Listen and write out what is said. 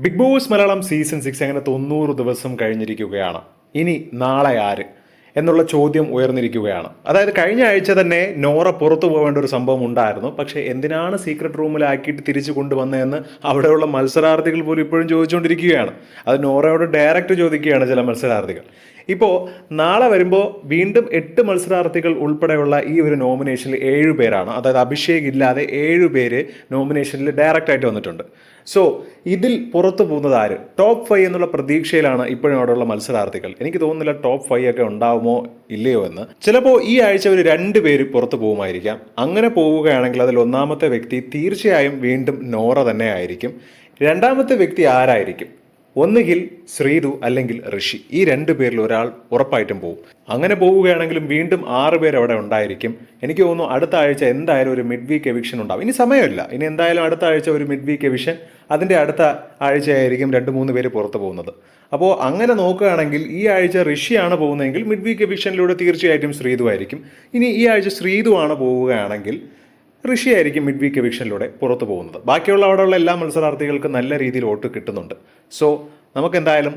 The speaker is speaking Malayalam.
Big Boss Malayalam season six അങ്ങനെ തൊണ്ണൂറ് ദിവസം കഴിഞ്ഞിരിക്കുകയാണ്. ഇനി നാളെ ആര്? എന്നുള്ള ചോദ്യം ഉയർന്നിരിക്കുകയാണ്. അതായത് കഴിഞ്ഞ ആഴ്ച തന്നെ നോറ പുറത്തു പോകേണ്ട ഒരു സംഭവം ഉണ്ടായിരുന്നു. പക്ഷേ എന്തിനാണ് സീക്രട്ട് റൂമിലാക്കിയിട്ട് തിരിച്ചു കൊണ്ടുവന്നതെന്ന് അവിടെയുള്ള മത്സരാർത്ഥികൾ പോലും ഇപ്പോഴും ചോദിച്ചുകൊണ്ടിരിക്കുകയാണ്. അത് നോറയോട് ഡയറക്റ്റ് ചോദിക്കുകയാണ് ചില മത്സരാർത്ഥികൾ. ഇപ്പോൾ നാളെ വരുമ്പോൾ വീണ്ടും എട്ട് മത്സരാർത്ഥികൾ ഉൾപ്പെടെയുള്ള ഈ ഒരു നോമിനേഷനിൽ ഏഴ് പേരാണ്. അതായത് അഭിഷേക് ഇല്ലാതെ ഏഴ് പേര് നോമിനേഷനിൽ ഡയറക്റ്റായിട്ട് വന്നിട്ടുണ്ട്. സോ ഇതിൽ പുറത്തു പോകുന്നത് ആര്? ടോപ്പ് ഫൈവ് എന്നുള്ള പ്രതീക്ഷയിലാണ് ഇപ്പോഴും അവിടെയുള്ള മത്സരാർത്ഥികൾ. എനിക്ക് തോന്നുന്നില്ല ടോപ്പ് ഫൈവ് ഒക്കെ ഉണ്ടാവുമോ ഇല്ലയോ എന്ന്. ചിലപ്പോൾ ഈ ആഴ്ച ഒരു രണ്ട് പേര് പുറത്തു പോകുമായിരിക്കാം. അങ്ങനെ പോവുകയാണെങ്കിൽ അതിൽ ഒന്നാമത്തെ വ്യക്തി തീർച്ചയായും വീണ്ടും നോറ തന്നെ ആയിരിക്കും. രണ്ടാമത്തെ വ്യക്തി ആരായിരിക്കും? ഒന്നുകിൽ ശ്രീതു അല്ലെങ്കിൽ ഋഷി. ഈ രണ്ടു പേരിൽ ഒരാൾ ഉറപ്പായിട്ടും പോകും അങ്ങനെ പോവുകയാണെങ്കിലും വീണ്ടും ആറ് പേർ അവിടെ ഉണ്ടായിരിക്കും. എനിക്ക് തോന്നുന്നു അടുത്ത ആഴ്ച എന്തായാലും ഒരു മിഡ് വീക്ക് എവിക്ഷൻ ഉണ്ടാവും. ഇനി സമയമില്ല. ഇനി എന്തായാലും അടുത്ത ആഴ്ച ഒരു മിഡ് വീക്ക് എവിഷൻ അതിന്റെ അടുത്ത ആഴ്ചയായിരിക്കും രണ്ട് മൂന്ന് പേര് പുറത്തു പോകുന്നത്. അപ്പോൾ അങ്ങനെ നോക്കുകയാണെങ്കിൽ ഈ ആഴ്ച ഋഷിയാണ് പോകുന്നതെങ്കിൽ മിഡ് വീക്ക് എവിക്ഷനിലൂടെ തീർച്ചയായിട്ടും ശ്രീതു ആയിരിക്കും. ഇനി ഈ ആഴ്ച ശ്രീതു ആണ് പോവുകയാണെങ്കിൽ ഋഷി ആയിരിക്കും മിഡ് വീക്ക് എവിക്ഷനിലൂടെ പുറത്തു പോകുന്നത്. ബാക്കിയുള്ള അവിടെയുള്ള എല്ലാ മത്സരാർത്ഥികൾക്കും നല്ല രീതിയിൽ വോട്ട് കിട്ടുന്നുണ്ട്. സോ നമുക്ക് എന്തായാലും